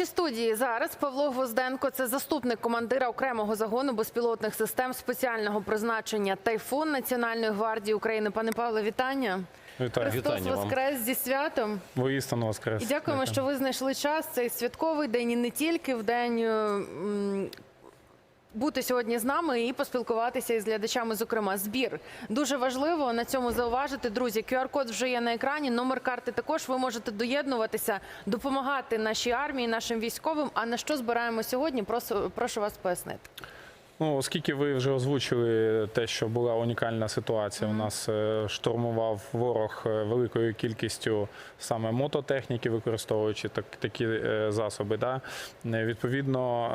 нашій студії зараз Павло Гвозденко, це заступник командира окремого загону безпілотних систем спеціального призначення Тайфун Національної гвардії України. Пане Павле, вітання. Вітаю. Христос Вітання вам. Воскрес зі святом. Воістину воскрес. І дякуємо, що ви знайшли час. Цей святковий день і не тільки в день. Бути сьогодні з нами і поспілкуватися із глядачами. Зокрема, збір дуже важливо на цьому зауважити. Друзі, QR-код вже є на екрані. Номер карти також ви можете доєднуватися, допомагати нашій армії, нашим військовим. А на що збираємо сьогодні? Прошу, прошу вас пояснити. Ну, оскільки ви вже озвучили те, що була унікальна ситуація, у нас е, штурмував ворог е, великою кількістю саме мототехніки, використовуючи так, такі е, засоби. Да? Відповідно,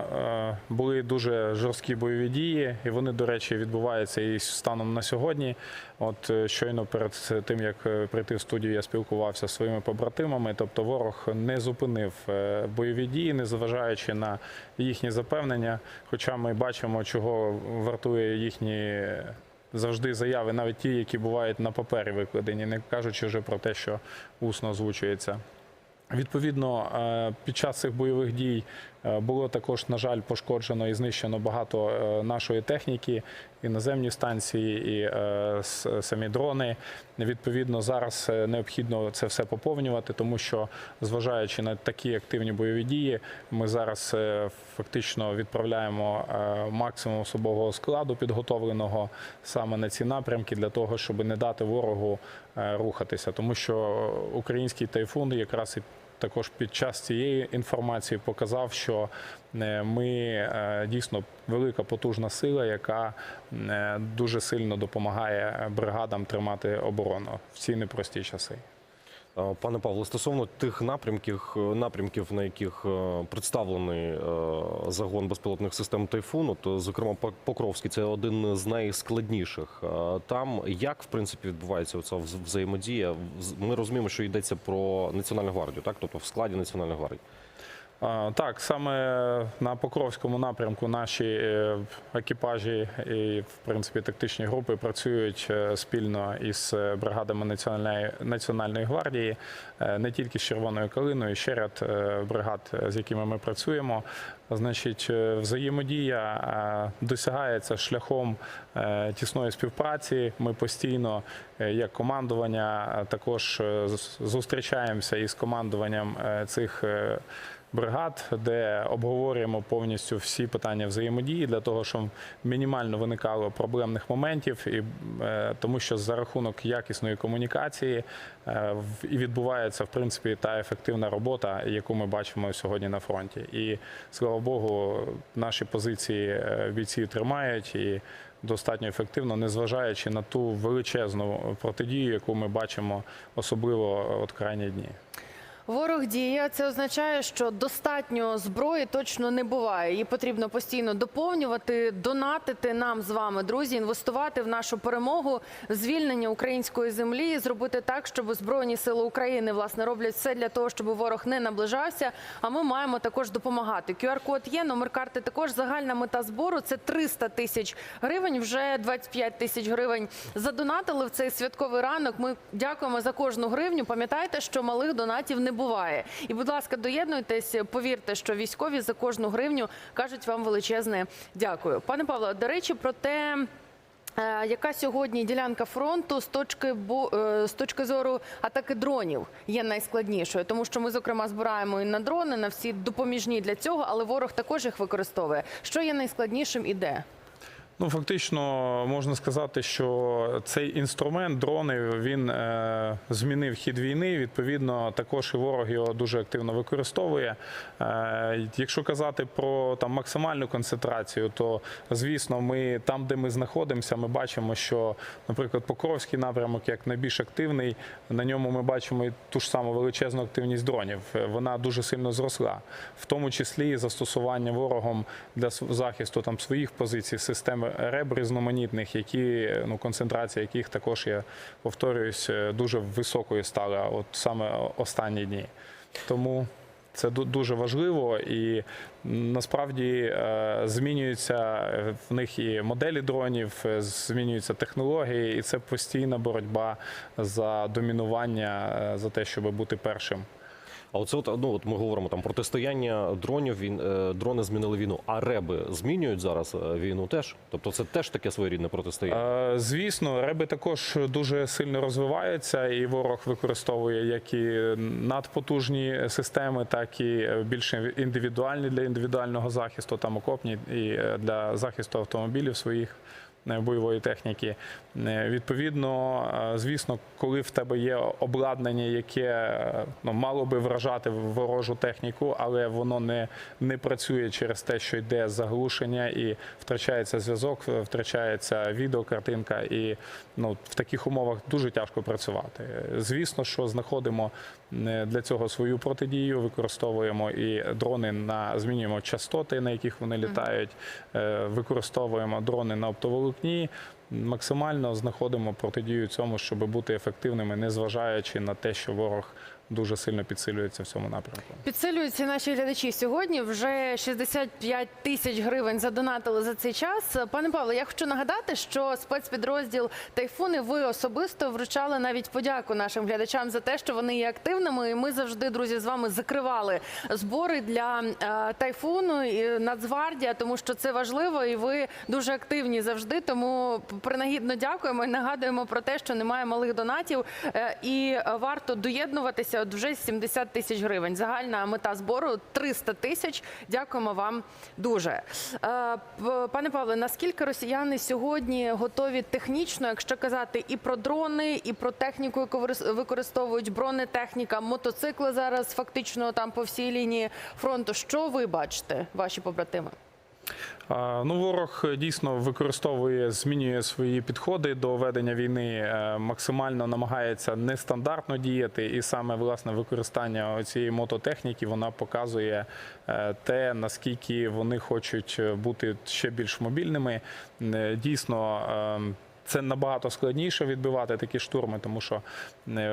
були дуже жорсткі бойові дії, і вони, до речі, відбуваються і станом на сьогодні. От е, щойно перед тим, як е, прийти в студію, я спілкувався зі своїми побратимами. Тобто, ворог не зупинив е, бойові дії, незважаючи на їхні запевнення. Хоча ми бачимо, чого вартує їхні завжди заяви, навіть ті, які бувають на папері викладені, не кажучи вже про те, що усно озвучується. Відповідно, під час цих бойових дій було також, на жаль, пошкоджено і знищено багато е, нашої техніки, і наземні станції, і е, самі дрони. Відповідно, зараз е, необхідно це все поповнювати, тому що, зважаючи на такі активні бойові дії, ми зараз е, фактично відправляємо е, максимум особового складу підготовленого саме на ці напрямки для того, щоб не дати ворогу е, рухатися, тому що український тайфун якраз і також під час цієї інформації показав, що е, ми е, дійсно велика потужна сила, яка е, дуже сильно допомагає бригадам тримати оборону в ці непрості часи. А, Пане Павло, стосовно тих напрямків, напрямків, на яких е, представлений е, загон безпілотних систем тайфуну, то зокрема Покровський це один з найскладніших. Там як в принципі відбувається ця взаємодія? Ми розуміємо, що йдеться про національну гвардію, так тобто в складі національної гвардії. Так, саме на Покровському напрямку наші е, екіпажі і, в принципі, тактичні групи працюють е, спільно із е, бригадами Національної, Національної гвардії, не тільки з Червоною калиною, ще ряд бригад, з якими ми працюємо. Значить, взаємодія досягається шляхом тісної співпраці. Ми постійно, як командування, також зустрічаємося із командуванням цих. Бригад, де обговорюємо повністю всі питання взаємодії для того, щоб мінімально виникало проблемних моментів, і е, тому що за рахунок якісної комунікації е, і відбувається в принципі та ефективна робота, яку ми бачимо сьогодні на фронті. І слава Богу, наші позиції е, бійці тримають і. Достатньо ефективно, незважаючи на ту величезну протидію, яку ми бачимо, особливо от крайні дні. Ворог діє. Це означає, що достатньо зброї точно не буває. Її потрібно постійно доповнювати, донатити нам з вами, друзі, інвестувати в нашу перемогу, звільнення української землі, зробити так, щоб збройні сили України власне роблять все для того, щоб ворог не наближався. А ми маємо також допомагати. QR-код є, номер карти також. Загальна мета збору це 300 тисяч гривень. Вже 25 тисяч гривень задонатили в цей святковий ранок. Ми дякуємо за кожну гривню. Пам'ятайте, що малих донатів не буває. І, будь ласка, доєднуйтесь. Повірте, що військові за кожну гривню кажуть вам величезне дякую. Пане Павло, до речі, про те. е, Яка сьогодні ділянка фронту з точки е, з точки зору атаки дронів є найскладнішою, тому що ми зокрема збираємо і на дрони, на всі допоміжні для цього, але ворог також їх використовує. Що є найскладнішим і де? Ну, фактично можна сказати, що цей інструмент дрони він е, змінив хід війни. Відповідно, також і ворог його дуже активно використовує. Е, якщо казати про там максимальну концентрацію, то звісно, ми там, де ми знаходимося, ми бачимо, що, наприклад, Покровський напрямок як найбільш активний. На ньому ми бачимо і ту ж саму величезну активність дронів. Е, Вона дуже сильно зросла, в тому числі і застосування ворогом для захисту там своїх позицій систем РЕБ різноманітних, які ну концентрація яких також я повторююсь е, дуже високою стала, от саме останні дні. Тому це дуже важливо і насправді е, змінюються е, в них і моделі дронів, е, змінюються технології, і це постійна боротьба за домінування, е, за те, щоб бути першим. А оце от, ну, от ми говоримо там протистояння дронів, він, е, дрони змінили війну, а реби змінюють зараз е, війну теж. Тобто це теж таке своєрідне протистояння. Е, Звісно, реби також дуже сильно розвиваються, і ворог використовує як і надпотужні системи, так і більш індивідуальні для індивідуального захисту, там окопні і для захисту автомобілів своїх. Е, Бойової техніки. Е, Відповідно, е, звісно, коли в тебе є обладнання, яке ну, мало би вражати ворожу техніку, але воно не, не працює через те, що йде заглушення і втрачається зв'язок, втрачається відеокартинка, і ну, в таких умовах дуже тяжко працювати. Звісно, що знаходимо для цього свою протидію, використовуємо і дрони на змінюємо частоти, на яких вони літають, використовуємо дрони на оптоволокні. Максимально знаходимо протидію цьому, щоб бути ефективними, незважаючи на те, що ворог дуже сильно підсилюється в цьому напрямку. Підсилюються наші глядачі сьогодні. Вже 65 тисяч гривень задонатили за цей час. Пане Павло, я хочу нагадати, що спецпідрозділ Тайфуни ви особисто вручали навіть подяку нашим глядачам за те, що вони є активними. І ми завжди, друзі, з вами закривали збори для е, тайфуну і Нацгвардія, тому що це важливо, і ви дуже активні завжди. Тому принагідно дякуємо і нагадуємо про те, що немає малих донатів, е, і варто доєднуватися. От вже 70 тисяч гривень. Загальна мета збору 300 тисяч. Дякуємо вам дуже. Е, Пане Павле, наскільки росіяни сьогодні готові технічно, якщо казати і про дрони, і про техніку, яку використовують бронетехніка, мотоцикли зараз фактично там по всій лінії фронту. Що ви бачите, ваші побратими? Ну, ворог е, дійсно використовує, змінює свої підходи до ведення війни, е, максимально намагається нестандартно діяти, і саме власне використання цієї мототехніки вона показує е, те, наскільки вони хочуть бути ще більш мобільними. Дійсно. е, Це набагато складніше відбивати такі штурми, тому що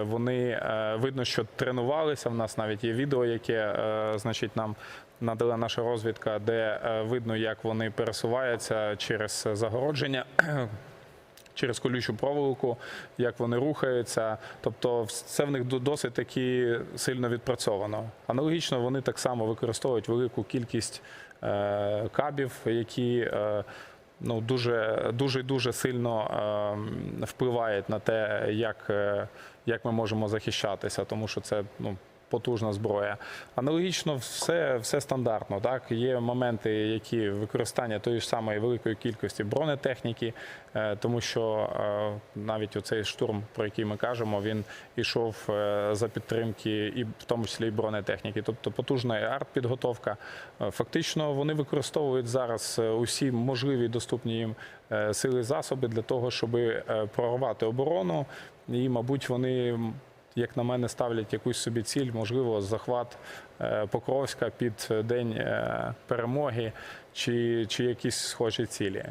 вони видно, що тренувалися. В нас навіть є відео, яке значить нам надала наша розвідка, де е, видно, як вони пересуваються через загородження. Через колючу проволоку, як вони рухаються, тобто це в них досить таки сильно відпрацьовано. Аналогічно вони так само використовують велику кількість е, кабів, які е, ну дуже дуже дуже сильно е, впливають на те, як, як ми можемо захищатися, тому що це ну. Потужна зброя. Аналогічно все, все стандартно. Так є моменти, які використання тої ж самої великої кількості бронетехніки, е, тому що е, навіть оцей штурм, про який ми кажемо, він ішов е, за підтримки, і в тому числі і бронетехніки. Тобто потужна артпідготовка. Фактично вони використовують зараз усі можливі доступні їм сили засоби для того, щоб прорвати оборону. І, мабуть, вони як на мене, ставлять якусь собі ціль, можливо, захват е, Покровська під день е, перемоги чи, чи якісь схожі цілі.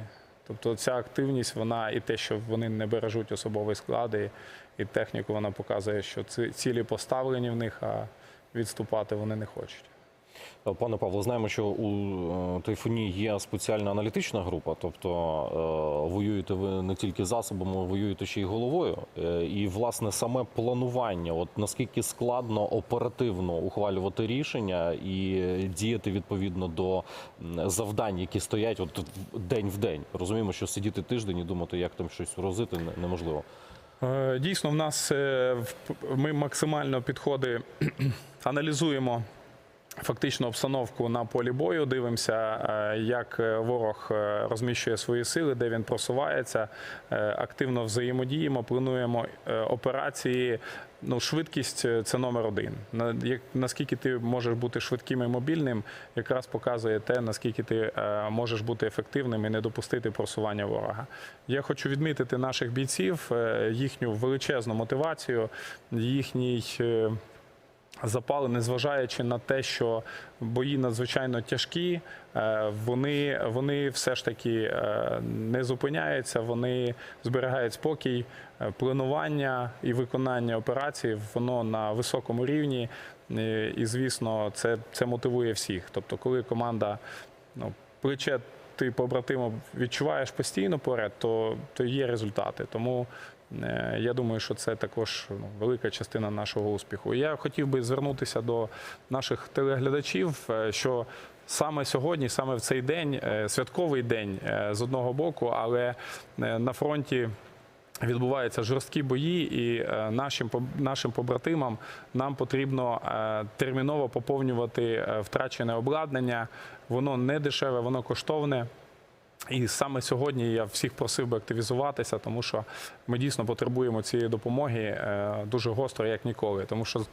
Тобто ця активність, вона і те, що вони не бережуть особові склади і, техніку, вона показує, що ці цілі поставлені в них, а відступати вони не хочуть. Пане Павло, знаємо, що у е, Тайфуні є спеціальна аналітична група, тобто е, воюєте ви не тільки засобами, воюєте ще й головою. Е, І власне саме планування, от наскільки складно оперативно ухвалювати рішення і діяти відповідно до завдань, які стоять от день в день. Розуміємо, що сидіти тиждень і думати, як там щось розити, неможливо. Дійсно, в нас ми максимально підходи аналізуємо. Фактично обстановку на полі бою, дивимося, е, як е, ворог е, розміщує свої сили, де він просувається. Активно взаємодіємо, плануємо операції. Ну, швидкість це номер один. Наскільки ти можеш бути швидким і мобільним, якраз показує те, наскільки ти можеш бути ефективним і не допустити просування ворога. Я хочу відмітити наших бійців, їхню величезну мотивацію, їхній. Запали, незважаючи на те, що бої надзвичайно тяжкі, е, вони, вони все ж таки е, не зупиняються, вони зберігають спокій, Е, планування і виконання операцій воно на високому рівні. І, звісно, це, це мотивує всіх. Тобто, коли команда ну, плече ти побратиму відчуваєш постійно поряд, то, то є результати. Тому Я думаю, що це також ну, велика частина нашого успіху. Я хотів би звернутися до наших телеглядачів, е, що саме сьогодні, саме в цей день, е, святковий день е, з одного боку, але е, на фронті. Відбуваються жорсткі бої, і е, нашим нашим побратимам нам потрібно е, терміново поповнювати е, втрачене обладнання. Воно не дешеве, воно коштовне. І саме сьогодні я всіх просив би активізуватися, тому що ми дійсно потребуємо цієї допомоги е, дуже гостро, як ніколи. Тому що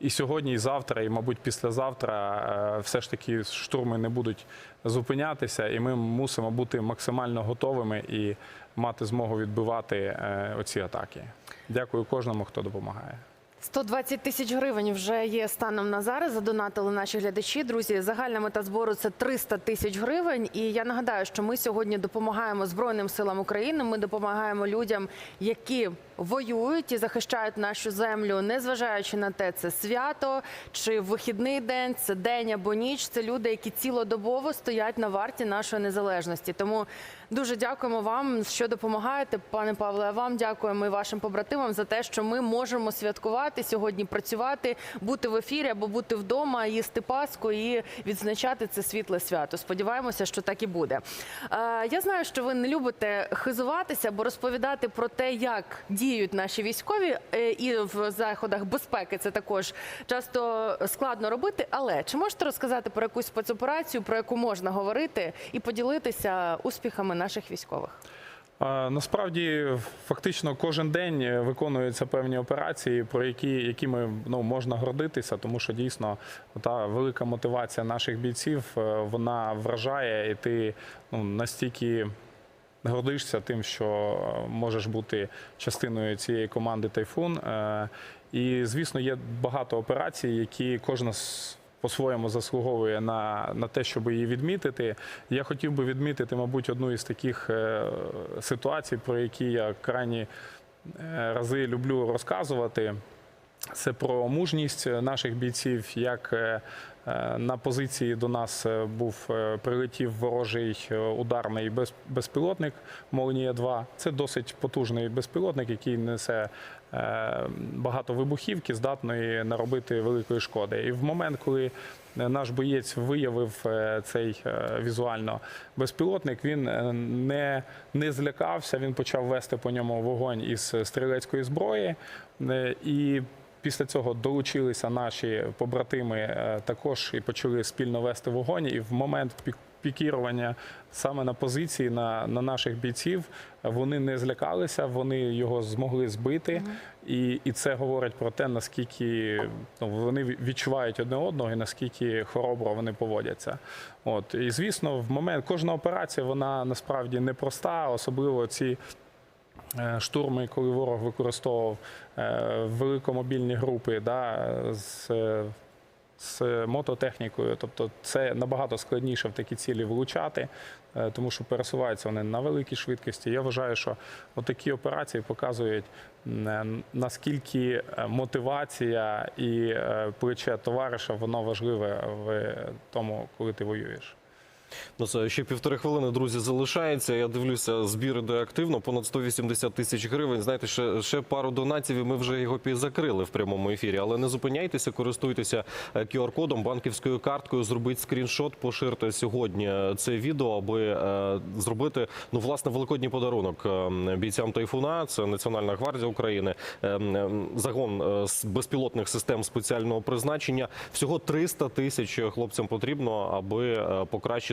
і сьогодні, і завтра, і, мабуть, післязавтра е, все ж таки штурми не будуть зупинятися, і ми мусимо бути максимально готовими і мати змогу відбивати е, оці атаки. Дякую кожному, хто допомагає. 120 тисяч гривень вже є станом на зараз. Задонатили наші глядачі. Друзі, загальна мета збору це 300 тисяч гривень. І я нагадаю, що ми сьогодні допомагаємо Збройним силам України. Ми допомагаємо людям, які воюють і захищають нашу землю, незважаючи на те, це свято чи вихідний день, це день або ніч. Це люди, які цілодобово стоять на варті нашої незалежності. Тому дуже дякуємо вам, що допомагаєте, пане Павле. А вам дякуємо і вашим побратимам за те, що ми можемо святкувати сьогодні, працювати, бути в ефірі або бути вдома, їсти паску і відзначати це світле свято. Сподіваємося, що так і буде. Е, Я знаю, що ви не любите хизуватися або розповідати про те, як діють наші військові, е, і в заходах безпеки це також часто складно робити. Але чи можете розказати про якусь спецоперацію, про яку можна говорити, і поділитися успіхами наших військових? Насправді, фактично, кожен день е, виконуються певні операції, про які, якими ну, можна гордитися, тому що дійсно та велика мотивація наших бійців е, вона вражає, і ти ну, настільки гордишся тим, що можеш бути частиною цієї команди Тайфун. Е, І, звісно, є багато операцій, які кожна по-своєму заслуговує на, на те, щоб її відмітити. Я хотів би відмітити, мабуть, одну із таких е, ситуацій, про які я крайні е, рази люблю розказувати. Це про мужність наших бійців, як на позиції до нас е, був е, прилетів ворожий е, ударний безпілотник Молнія 2 Це досить потужний безпілотник, який несе е, багато вибухівки, здатної наробити великої шкоди. І в момент, коли е, наш боєць виявив е, цей е, візуально безпілотник, він е, не, не злякався, він почав вести по ньому вогонь із стрілецької зброї. Е, І Після цього долучилися наші побратими е, також і почали спільно вести вогонь. І в момент пікірування саме на позиції на, на наших бійців вони не злякалися, вони його змогли збити. І, і це говорить про те, наскільки ну, вони відчувають одне одного і наскільки хоробро вони поводяться. От і звісно, в момент кожна операція вона насправді непроста, особливо ці. Е, штурми, коли ворог використовував е, великомобільні групи да, з, з мототехнікою. Тобто це набагато складніше в такі цілі влучати, е, тому що пересуваються вони на великій швидкості. Я вважаю, що такі операції показують, е, наскільки е, мотивація і плече товариша воно важливе в тому, коли ти воюєш. Ну, це ще півтори хвилини, друзі, залишається. Я дивлюся, збір іде активно, понад 180 тисяч гривень. Знаєте, ще, ще пару донатів, і ми вже його закрили в прямому ефірі. Але не зупиняйтеся, користуйтеся е, QR-кодом, банківською карткою, зробіть скріншот, поширте сьогодні е, це відео, аби е, зробити ну власне великодній подарунок е, бійцям тайфуна. Це Національна гвардія України, е, загон е, з безпілотних систем спеціального призначення. Всього 300 тисяч хлопцям потрібно, аби е,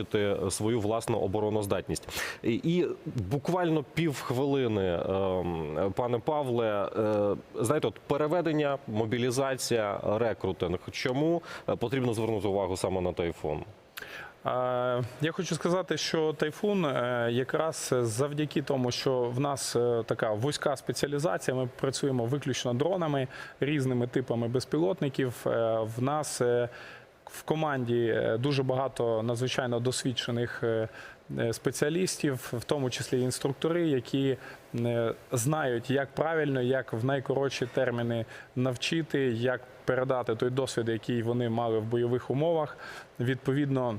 покращити свою власну обороноздатність. І, і буквально півхвилини, е, пане Павле, е, знаєте, от переведення, мобілізація, рекрутинг. Чому е, потрібно звернути увагу саме на тайфун? Я хочу сказати, що тайфун е, якраз завдяки тому, що в нас така вузька спеціалізація, ми працюємо виключно дронами, різними типами безпілотників. В нас в команді е, дуже багато надзвичайно досвідчених е, е, спеціалістів, в тому числі інструктори, які знають, як правильно, як в найкоротші терміни навчити, як передати той досвід, який вони мали в бойових умовах. Відповідно,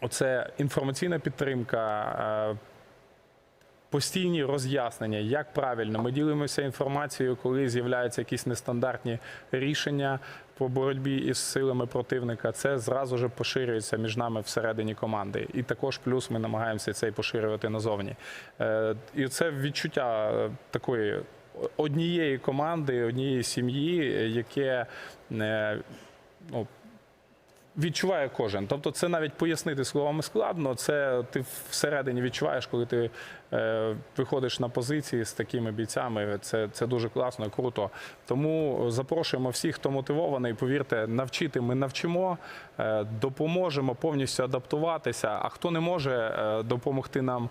оце інформаційна підтримка. Постійні роз'яснення, як правильно. Ми ділимося інформацією, коли з'являються якісь нестандартні рішення по боротьбі із силами противника. Це зразу ж поширюється між нами всередині команди. І також плюс ми намагаємося це поширювати назовні. Е, І це відчуття е, такої однієї команди, однієї сім'ї, яке е, ну, відчуває кожен. Тобто, це навіть пояснити словами складно. Це ти всередині відчуваєш, коли ти е, виходиш на позиції з такими бійцями. Це, це дуже класно і круто. Тому запрошуємо всіх, хто мотивований. Повірте, навчити ми навчимо, е, допоможемо повністю адаптуватися. А хто не може е, допомогти нам,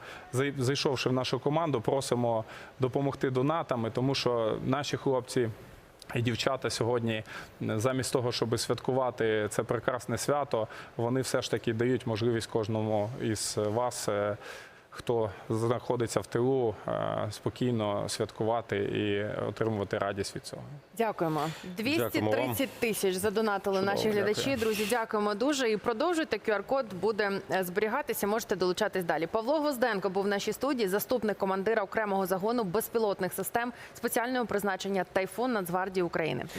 зайшовши в нашу команду, просимо допомогти донатами, тому що наші хлопці. І дівчата сьогодні, замість того, щоб святкувати це прекрасне свято, вони все ж таки дають можливість кожному із вас, е, хто знаходиться в тилу, е, спокійно святкувати і отримувати радість від цього. Дякуємо. Дякуємо вам. 230 тисяч задонатили Чудово, наші глядачі. дякую. Друзі, дякуємо дуже. І продовжуйте. QR-код буде е, зберігатися. Можете долучатись далі. Павло Гвозденко був в нашій студії, заступник командира окремого загону безпілотних систем спеціального призначення Тайфун Нацгвардії України.